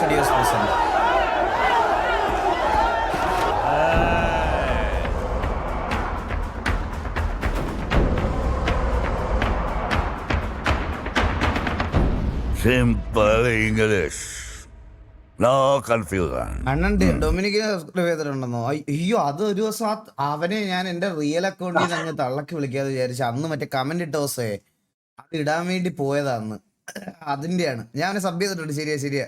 Studios present Simple English. No confusion. അണ്ണൻ ഡെ- ഡൊമിനിക്കിനെ സബ്സ്ക്രൈബ് ചെയ്തിട്ടുണ്ടെന്നോ അയ്യോ അത് ഒരു ദിവസം അവനെ ഞാൻ എന്റെ റിയൽ അക്കൗണ്ടിൽ നിന്ന് അങ്ങ് തള്ളക്കി വിളിക്കാതെ വിചാരിച്ചു അന്ന് മറ്റേ കമന്റ് ഇട്ട ദിവസേ അത് ഇടാൻ വേണ്ടി പോയതാ അന്ന് അതിന്റെയാണ്. ഞാൻ അവനെ സബ് ചെയ്തിട്ടുണ്ട്. ശരിയാ ശരിയാ.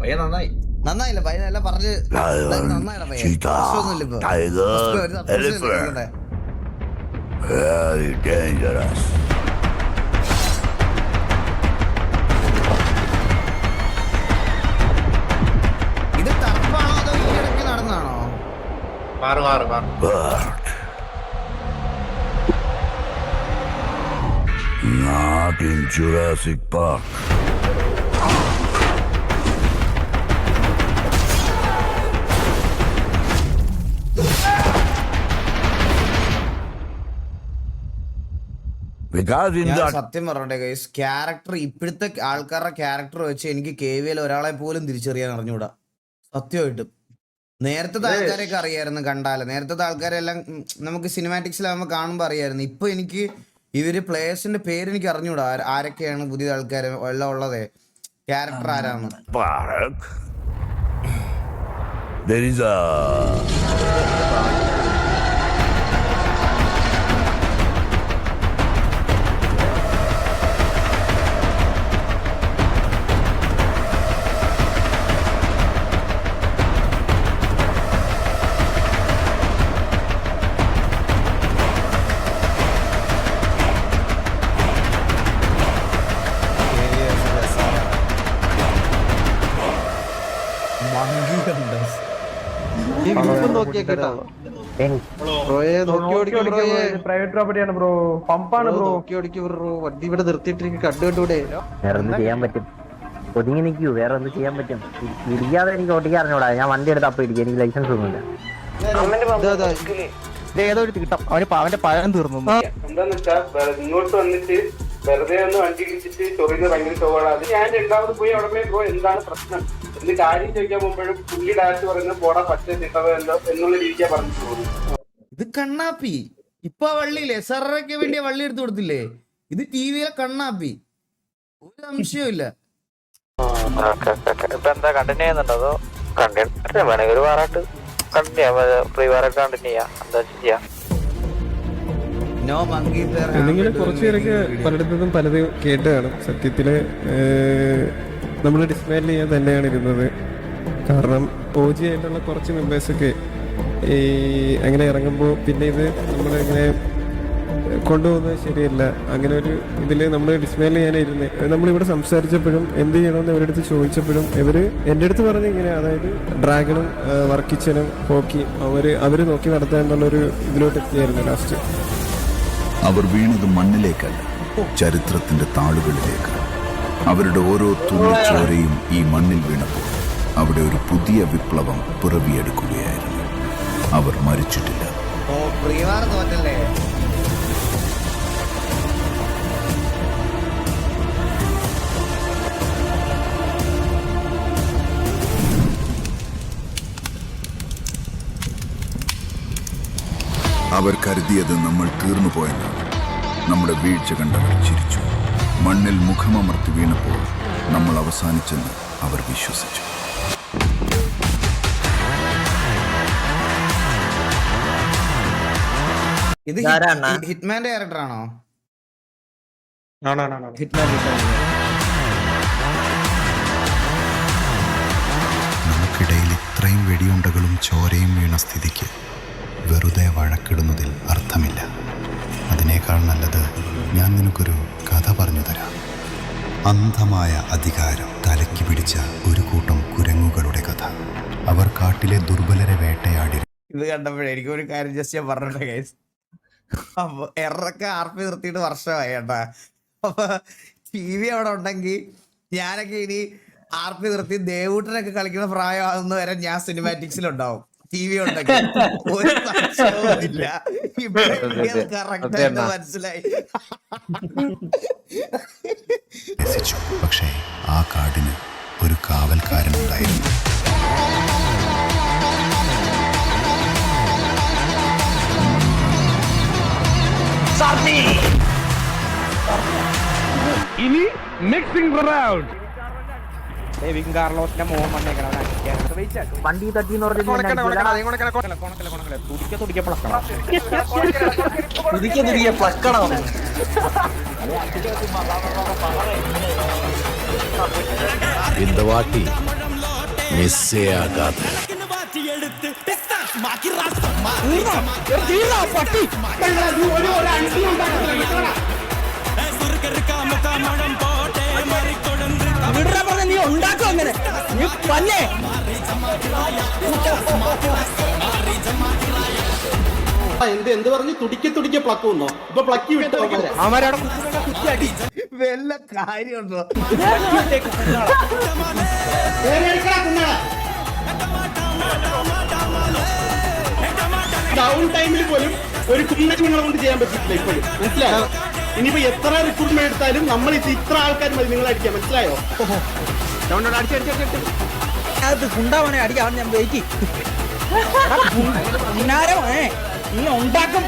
പയ്യ നന്നായി. നന്നായില്ല പയ്യൻ എല്ലാം പറഞ്ഞ് നന്നായില്ല പയ്യൻ. പ്രശ്നമൊന്നുമില്ല ഇപ്പൊ. tiger, പ്രശ്നം ഒരു പ്രശ്നമില്ല, elephant. ഇരിക്കട്ടെ. Very dangerous. ഇത് ടർഫാണോ അതോ ഈ ഇടയ്ക്ക് നടന്നാണോ മാറ് മാറ് മാറ് Bird. Not in Jurassic Park. Because in ഞാൻ സത്യം പറഞ്ഞോട്ടെ ഗൈസ് ക്യാരക്ടർ ഇപ്പോഴത്തെ ആൾക്കാരുടെ ക്യാരക്ടർ വെച്ച് എനിക്ക് കെ വിയിൽ ഒരാളെ പോലും തിരിച്ചറിയാൻ അറിഞ്ഞൂടാ. സത്യമായിട്ടും. നേരത്തെ ആൾക്കാരെയൊക്കെ അറിയായിരുന്നു കണ്ടാൽ. നേരത്തെ ആൾക്കാരെല്ലാം നമുക്ക് സിനിമാറ്റിക്സിലാകുമ്പോൾ കാണുമ്പോൾ അറിയായിരുന്നു. ഇപ്പൊ എനിക്ക് ഇവർ പ്ലേയേഴ്സിന്റെ പേര് എനിക്ക് അറിഞ്ഞൂടാ. ആര- ആരൊക്കെയാണ് പുതിയ ആൾക്കാർ എല്ലാം ഉള്ളതേ? ക്യാരക്ടർ ആരാണ്? park, there is a ബ്രോയെ നോക്കി ഓടിക്കും ബ്രോയെ പ്രൈവറ്റ് പ്രോപ്പർട്ടിയാണ് ബ്രോ പമ്പാണ് ബ്രോ. ബ്രോ നോക്കി ഓടിക്കും ബ്രോ വണ്ടി ഇവിടെ നിർത്തിയിട്ട് എനിക്ക് കണ്ടു കണ്ടൂടെ. വേറെ എന്ത് ചെയ്യാൻ പറ്റും? ഒതുങ്ങി നിൽക്കൂ വേറെ ഒന്നും ചെയ്യാൻ പറ്റും? ഇടിക്കാതെ എനിക്ക് ഓട്ടിക്കാൻ അറിഞ്ഞൂടാ. ഞാൻ വണ്ടി എടുത്ത് അപ്പൊ ഇടിക്കും എനിക്ക് ലൈസൻസ് ഒന്നുമില്ല. ഏതോ ഒരു കിട്ടാം. അവന് അവന്റെ പഴം തീർന്നു എന്താന്ന് വെച്ചാ ഇങ്ങോട്ട് വന്നിട്ട് വെറുതെ ഒന്ന് വണ്ടി ഇടിച്ചിട്ട് ചൊറിയുന്ന ഭയങ്കര ചോറാണ് അത് ഞാൻ രണ്ടാമത് പോയി അവിടെ പോയി എന്താണ് പ്രശ്നം? എന്ന് കാര്യം ചോദിക്കാൻ പോകുമ്പോഴും പുള്ളി ഡാൻസ് പറയുന്നത് പോടാ പച്ച തിട്ടത് എന്നുള്ള രീതിക്കാ പറഞ്ഞു പോകുന്നു ഇത് കണ്ണാപ്പി. ഇപ്പൊ വള്ളിയില്ലേ എസ് വേണ്ടി വള്ളി എടുത്തു കൊടുത്തില്ലേ? ഇത് ടി വിയിലെ കണ്ണാപ്പി. ഒരു സംശയവും ഇല്ല. ഇപ്പൊ എന്താ കണ്ടിന്യൂ ചെയ്യുന്നുണ്ടോ അതോ? കണ്ടിന്യൂ വേണമെങ്കിൽ ഒരു വാറായിട്ട് കണ്ടിന്യൂ ഫ്രീ വാറായിട്ട് കണ്ടിന്യൂ ചെയ്യാം. എന്താ ചെയ്യാ? എന്തെങ്കിലും കുറച്ച് പേരൊക്കെ പലയിടത്തും പലതും കേട്ടതാണ്. സത്യത്തിൽ നമ്മൾ ഡിസ്മാൻഡിൽ ചെയ്യാൻ തന്നെയാണ് ഇരുന്നത്. കാരണം ഒ ജി ആയിട്ടുള്ള കുറച്ച് മെമ്പേഴ്സൊക്കെ ഈ അങ്ങനെ ഇറങ്ങുമ്പോൾ പിന്നെ ഇത് നമ്മളിങ്ങനെ കൊണ്ടുപോകുന്നത് ശരിയല്ല. അങ്ങനെ ഒരു ഇതിൽ നമ്മൾ ഡിസ്മാൻഡിൽ ചെയ്യാനായിരുന്നത് നമ്മളിവിടെ സംസാരിച്ചപ്പോഴും എന്ത് ചെയ്യണമെന്ന് ഇവരുടെ അടുത്ത് ചോദിച്ചപ്പോഴും ഇവർ എന്റെ അടുത്ത് പറഞ്ഞ ഇങ്ങനെ അതായത് ഡ്രാഗണും വർക്കിച്ചനും ഹോക്കിയും അവർ അവർ നോക്കി നടത്തുക എന്നുള്ളൊരു ഇതിലോട്ട് എത്തിയായിരുന്നു ലാസ്റ്റ് അവർ വീണത് മണ്ണിലേക്കല്ല ചരിത്രത്തിന്റെ താളുകളിലേക്ക് അവരുടെ ഓരോ തുള്ളിച്ചോരയും ഈ മണ്ണിൽ വീണപ്പോൾ അവിടെ ഒരു പുതിയ വിപ്ലവം പിറവിയെടുക്കുകയായിരുന്നു. അവർ മരിച്ചിട്ടില്ല. അവർ കരുതിയത് നമ്മൾ തീർന്നുപോയെന്നാണ്. നമ്മുടെ വീഴ്ച കണ്ടവർ ചിരിച്ചു. മണ്ണിൽ മുഖമമർത്തി വീണപ്പോൾ നമ്മൾ അവസാനിച്ചെന്ന് അവർ വിശ്വസിച്ചു. ഇത്? ഹിറ്റ്മാന്റെ ക്യാരക്ടർ ആണോ ആണാണ് ഹിറ്റ്മാൻ. നമുക്കിടയിൽ ഇത്രയും വെടിയുണ്ടകളും ചോരയും വീണ സ്ഥിതിക്ക് വെറുതെ വഴക്കിടുന്നതിൽ അർത്ഥമില്ല. അതിനേക്കാൾ നല്ലത് ഞാൻ നിനക്കൊരു കഥ പറഞ്ഞു തരാം. അന്ധമായ അധികാരം തലയ്ക്ക് പിടിച്ച ഒരു കൂട്ടം കുരങ്ങുകളുടെ കഥ. അവർ കാട്ടിലെ ദുർബലരെ വേട്ടയാടി. ഇത് കണ്ടപ്പോഴേ എനിക്ക് ഒരു കാര്യം ജസ്റ്റ് ഞാൻ പറഞ്ഞിട്ട് ഗൈസ് അപ്പൊ എറൊക്കെ ആർപ്പി നിർത്തിയിട്ട് വർഷമായി കേട്ടാ. അപ്പൊ ടി വി അവിടെ ഉണ്ടെങ്കിൽ ഞാനൊക്കെ ഇനി ആർപ്പി നിർത്തി ദേവൂട്ടനൊക്കെ കളിക്കുന്ന പ്രായമാകുന്ന വരെ ഞാൻ സിനിമാറ്റിക്സിലുണ്ടാവും ടി വി ഉണ്ടെങ്കിൽ ഒരു സംശയവും ഇല്ല കറക്റ്റ് മനസ്സിലായി. രസിച്ചു. പക്ഷേ ആ കാടിന് ഒരു കാവൽക്കാരൻ കാവൽക്കാരനുണ്ടായിരുന്നു ഇനി മിക്സിംഗ് റൗണ്ട് വണ്ടി തട്ടി എന്ന് இந்த வாட்டி மிஸ்ஸே ஆகாது നീ നീ പല്ലേ എന്ത് എന്ത് പറഞ്ഞു? തുടിക്കെ തുടിക്കെ പ്ലക്കുന്നോ ഇപ്പൊ പ്ലക്കി വിട്ട് അവരവിടെ കുത്തി അടി വല്ല കാര്യമുണ്ടോ? ഡൗൺ ടൈമിൽ പോലും ഒരു കുഞ്ഞിനെ നിങ്ങളെ കൊണ്ട് ചെയ്യാൻ പറ്റില്ല ഇപ്പോഴും. മനസ്സിലായോ? ഇനിയിപ്പോ എത്ര റിക്രൂട്ട്മെന്റ് എടുത്താലും നമ്മൾ ഇത് ഇത്ര ആൾക്കാർ മതി നിങ്ങൾ അടിക്കാൻ. മനസ്സിലായോ? അത് കുണ്ടാവനെ അടിക്കാൻ ഞാൻ വെയിറ്റ് പുന്നാരമേ നീ ഉണ്ടാക്കും.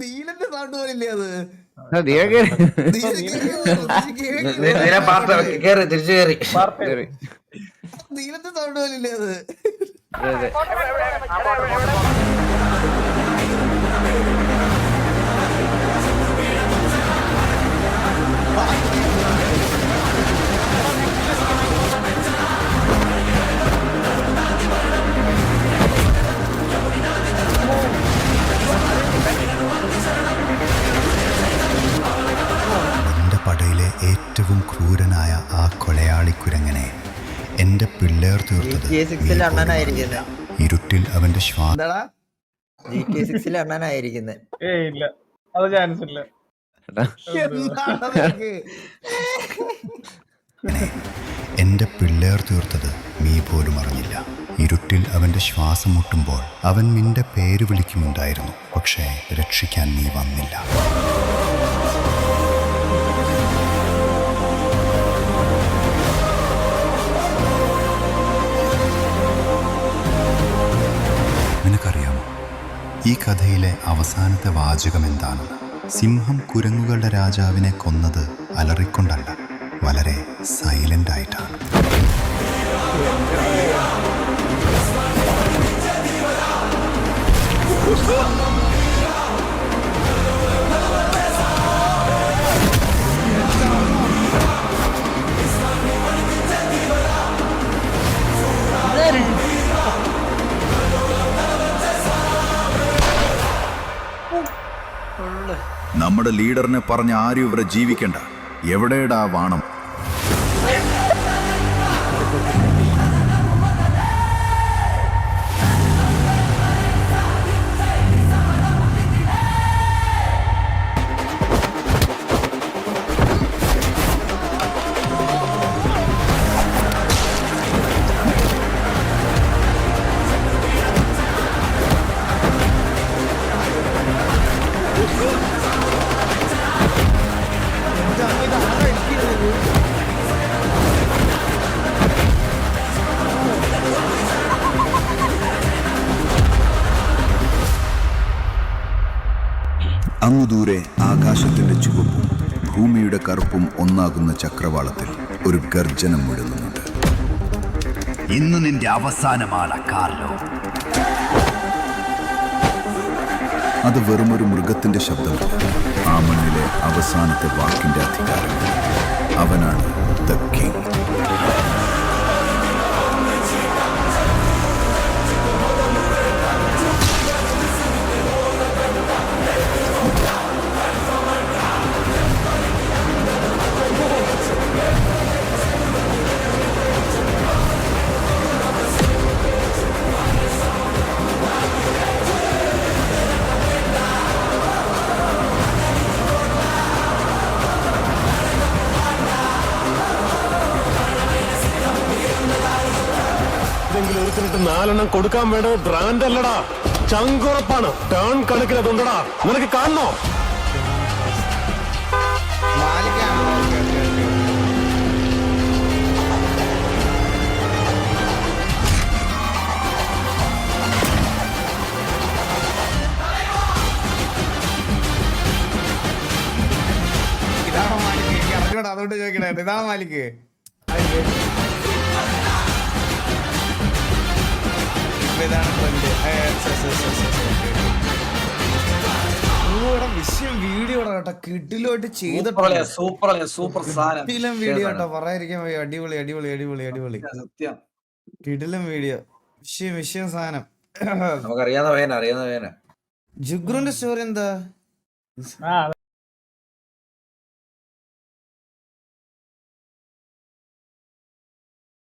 നീലന്റെ സൗണ്ട് പോലില്ലേ അത്? നീലന്റെ സൗണ്ട് പോലില്ലേ അത്. അത് പിള്ളേർ തീർത്തത് ഇരുട്ടിൽ അവന്റെ എന്റെ പിള്ളേർ തീർത്തത് നീ പോലും അറിഞ്ഞില്ല. ഇരുട്ടിൽ അവന്റെ ശ്വാസം മുട്ടുമ്പോൾ അവൻ നിന്റെ പേര് വിളിക്കുമുണ്ടായിരുന്നു. പക്ഷേ രക്ഷിക്കാൻ നീ വന്നില്ല. ഈ കഥയിലെ അവസാനത്തെ വാചകം എന്താണ് സിംഹം കുരങ്ങുകളുടെ രാജാവിനെ കൊന്നത് അലറിക്കൊണ്ടല്ല വളരെ സൈലന്റ് ആയിട്ടാണ്. നമ്മുടെ ലീഡറിനെ പറഞ്ഞ ആരും ഇവരെ ജീവിക്കണ്ട. എവിടെയടാ വാണം? അങ്ങു ദൂരെ ആകാശത്തിന്റെ ചുവപ്പും ഭൂമിയുടെ കറുപ്പും ഒന്നാകുന്ന ചക്രവാളത്തിൽ ഒരു ഗർജനം മുഴങ്ങുന്നുണ്ട് ഇന്ന് നിന്റെ അവസാനമാണ് കാർലോ. അത് വെറുമൊരു മൃഗത്തിന്റെ ശബ്ദമല്ല. ആ മണ്ണിലെ അവസാനത്തെ വാക്കിന്റെ അധികാരം അവനാണ് ദ കിങ്. നാലെണ്ണം കൊടുക്കാൻ വേണ്ടത് ബ്രാൻഡ് അല്ലടാ. ചങ്കുറപ്പാണ്. ടേൺ കണക്കിന് അതുണ്ടടാ. നിനക്ക് കാണണോ? ഇതാണോ മാലിക്. എനിക്ക് അറിഞ്ഞൂടാ അതുകൊണ്ട് ചോദിക്കണേ. ഇതാണോ മാലിക്. ഇപ്പൊ ഇതാണ് ട്രെൻഡ് വിഷയം വീഡിയോ കേട്ടോ കിഡിലോട്ട് ചെയ്തിട്ടില്ല സൂപ്പർ സൂപ്പർ സാധനം കിടിലം വീഡിയോ കേട്ടോ. പറയാതിരിക്കാൻ അടിപൊളി അടിപൊളി അടിപൊളി അടിപൊളി. സത്യം. കിടിലും വീഡിയോ. വിഷയം വിഷയം സാധനം. നമുക്കറിയാവുന്ന വേന അറിയാവുന്ന വേന ജുഗ്രുന്റെ സ്റ്റോറി എന്താ?